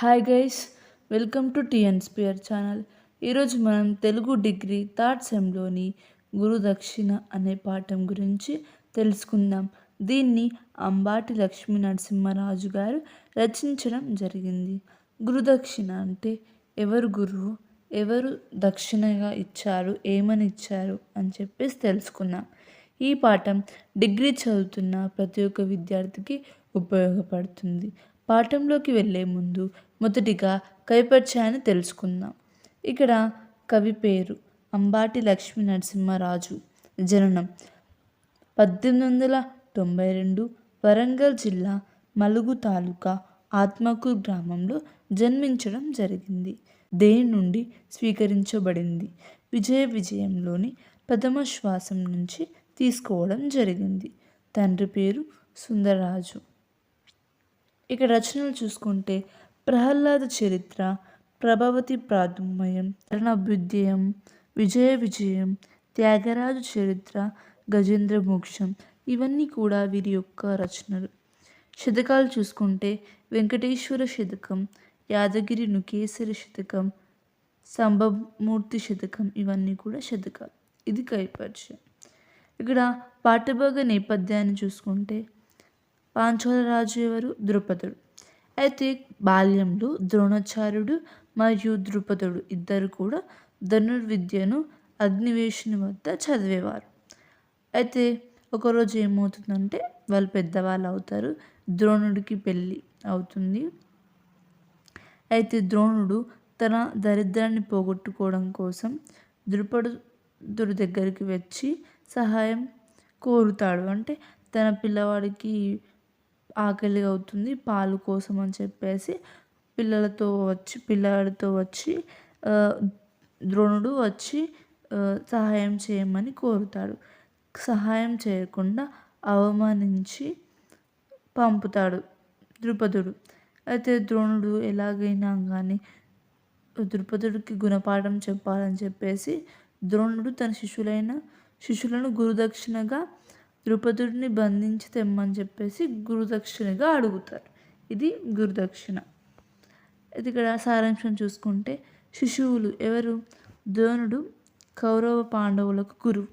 Hi guys welcome to TNsphere channel ఈరోజు మనం Telugu degree third సెమ్లోని గురుదక్షిణ అనే పాఠం గురించి తెలుసుకుందాం. దీన్ని అంబాటి లక్ష్మీ నరసింహరాజు గారు రచించడం జరిగింది. గురుదక్షిణ అంటే ఎవరు గురువు ఎవరు దక్షిణగా ఇచ్చారు ఏమని ఇచ్చారు అని చెప్పేసి తెలుసుకుందాం. ఈ పాఠం డిగ్రీ చదువుతున్న ప్రతి ఒక్క విద్యార్థికి ఉపయోగపడుతుంది. పాఠంలోకి వెళ్ళే ముందు మొదటిగా కవిపరిచయాన్ని తెలుసుకుందాం. ఇక్కడ కవి పేరు అంబాటి లక్ష్మీ నరసింహరాజు. జననం పద్దెనిమిది వందల తొంభై రెండు వరంగల్ జిల్లా మలుగు తాలూకా ఆత్మకూరు గ్రామంలో జన్మించడం జరిగింది. దేని నుండి స్వీకరించబడింది? విజయ విజయంలోని ప్రథమ శ్వాసం నుంచి తీసుకోవడం జరిగింది. తండ్రి పేరు సుందరరాజు. ఇక రచనలు చూసుకుంటే ప్రహ్లాద చరిత్ర ప్రభావతి ప్రాదుమయం రణభ్యుదయం విజయ విజయం త్యాగరాజు చరిత్ర గజేంద్ర మోక్షం ఇవన్నీ కూడా వీరి యొక్క రచనలు. శతకాలు చూసుకుంటే వెంకటేశ్వర శతకం యాదగిరి నుకేశ్వర శతకం సంభమూర్తి శతకం ఇవన్నీ కూడా శతకాలు. ఇది కైపరిచయం ఇక్కడ పాఠభాగ నేపథ్యాన్ని చూసుకుంటే పాంచాలరాజు ఎవరు? ద్రుపదుడు. అయితే బాల్యంలో ద్రోణాచార్యుడు మరియు ద్రుపదుడు ఇద్దరు కూడా ధనుర్విద్యను అగ్నివేశుని వద్ద చదివేవారు. అయితే ఒకరోజు ఏమవుతుందంటే వాళ్ళు పెద్దవాళ్ళు అవుతారు ద్రోణుడికి పెళ్ళి అవుతుంది. అయితే ద్రోణుడు తన దరిద్రాన్ని పోగొట్టుకోవడం కోసం ద్రుపదుడి దగ్గరికి వచ్చి సహాయం కోరుతాడు. అంటే తన పిల్లవాడికి ఆకలి అవుతుంది పాలు కోసం అని చెప్పేసి పిల్లలతో వచ్చి పిల్లవాడితో వచ్చి ద్రోణుడు వచ్చి సహాయం చేయమని కోరుతాడు. సహాయం చేయకుండా అవమానించి పంపుతాడు ద్రుపదుడు. అయితే ద్రోణుడు ఎలాగైనా కానీ ద్రుపదుడికి గుణపాఠం చెప్పాలని చెప్పేసి ద్రోణుడు తన శిష్యులైన శిష్యులను గురుదక్షిణగా ద్రుపదుడిని బంధించి తెమ్మని చెప్పేసి గురుదక్షిణగా అడుగుతారు. ఇది గురుదక్షిణ. ఇది ఇక్కడ సారాంశం చూసుకుంటే శిశువులు ఎవరు? ద్రోణుడు కౌరవ పాండవులకు గురువు.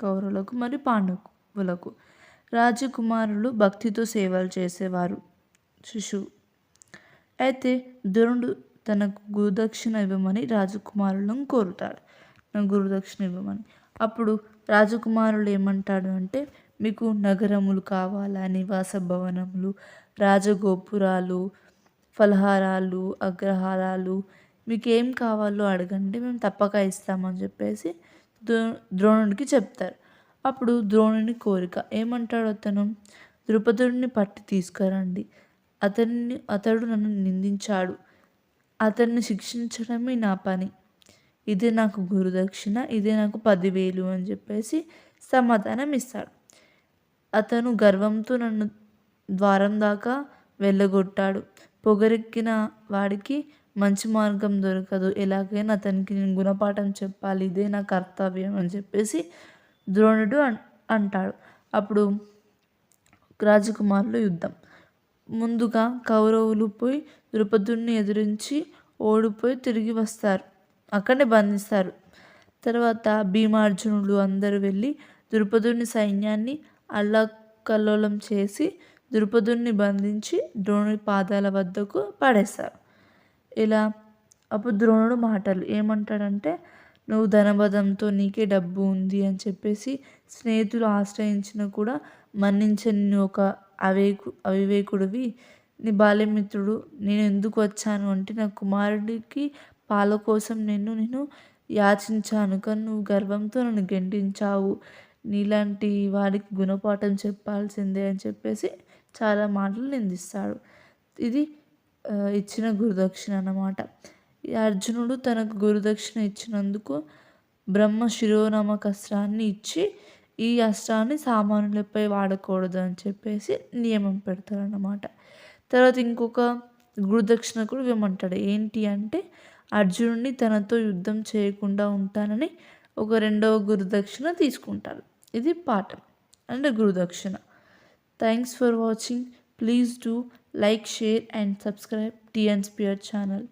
కౌరవులకు మరియు పాండవులకు. రాజకుమారులు భక్తితో సేవలు చేసేవారు శిశువు. అయితే ద్రోణుడు తనకు గురుదక్షిణ ఇవ్వమని రాజకుమారులను కోరుతాడు. గురుదక్షిణ ఇవ్వమని. అప్పుడు రాజకుమారులు ఏమంటాడు అంటే మీకు నగరములు కావాలా? నివాస భవనములు రాజగోపురాలు ఫలహారాలు అగ్రహారాలు మీకు ఏం కావాలో అడగండి మేము తప్పక ఇస్తామని చెప్పేసి ద్రో ద్రోణుడికి చెప్తారు. అప్పుడు ద్రోణుని కోరిక ఏమంటాడు అతను? ద్రుపదుడిని పట్టి తీసుకురండి. అతన్ని అతడు నన్ను నిందించాడు. అతన్ని శిక్షించడమే నా పని. ఇది నాకు గురుదక్షిణ ఇదే నాకు పదివేలు అని చెప్పేసి సమాధానం ఇస్తాడు. అతను గర్వంతో నన్ను ద్వారం దాకా వెళ్ళగొట్టాడు. పొగరెక్కిన వాడికి మంచి మార్గం దొరకదు. ఎలాగైనా అతనికి నేను గుణపాఠం చెప్పాలి. ఇదే నా కర్తవ్యం అని చెప్పేసి ద్రోణుడు అంటాడు. అప్పుడు రాజకుమారులు యుద్ధం. ముందుగా కౌరవులు పోయి ద్రుపదుడిని ఎదిరించి ఓడిపోయి తిరిగి వస్తారు. అక్కడనే బంధిస్తారు. తర్వాత భీమార్జునులు అందరూ వెళ్ళి ద్రుపదుని సైన్యాన్ని అల్లకల్లోలం చేసి ద్రుపదుని బంధించి ద్రోణుడి పాదాల వద్దకు పడేస్తారు ఇలా అప్పుడు ద్రోణుడు మాటలు ఏమంటాడంటే నువ్వు ధనబదంతో నీకే డబ్బు ఉంది అని చెప్పేసి స్నేహితులు ఆశ్రయించిన కూడా మన్నించని ఒక అవేకు అవివేకుడివి నీ బాల్యమిత్రుడు నేను ఎందుకు వచ్చాను? అంటే నా కుమారుడికి పాల కోసం నేను నేను యాచించాను కానీ నువ్వు గర్వంతో నన్ను గెంటించావు. నీలాంటి వాడికి గుణపాఠం చెప్పాల్సిందే అని చెప్పేసి చాలా మాటలు నిందిస్తాడు. ఇది ఇచ్చిన గురుదక్షిణ అన్నమాట. అర్జునుడు తనకు గురుదక్షిణ ఇచ్చినందుకు బ్రహ్మ శిరోనామక అస్త్రాన్ని ఇచ్చి ఈ అస్త్రాన్ని సామాన్యులపై వాడకూడదు అని చెప్పేసి నియమం పెడతారన్నమాట తర్వాత ఇంకొక గురుదక్షిణ కూడా ఇవ్వమంటాడు. ఏంటి అంటే అర్జునుడిని తనతో యుద్ధం చేయకుండా ఉంటానని ఒక రెండవ గురుదక్షిణ తీసుకుంటారు. ఇది పాఠం. అండ్ గురుదక్షిణ. Thanks for watching please do like share and subscribe TN Spear channel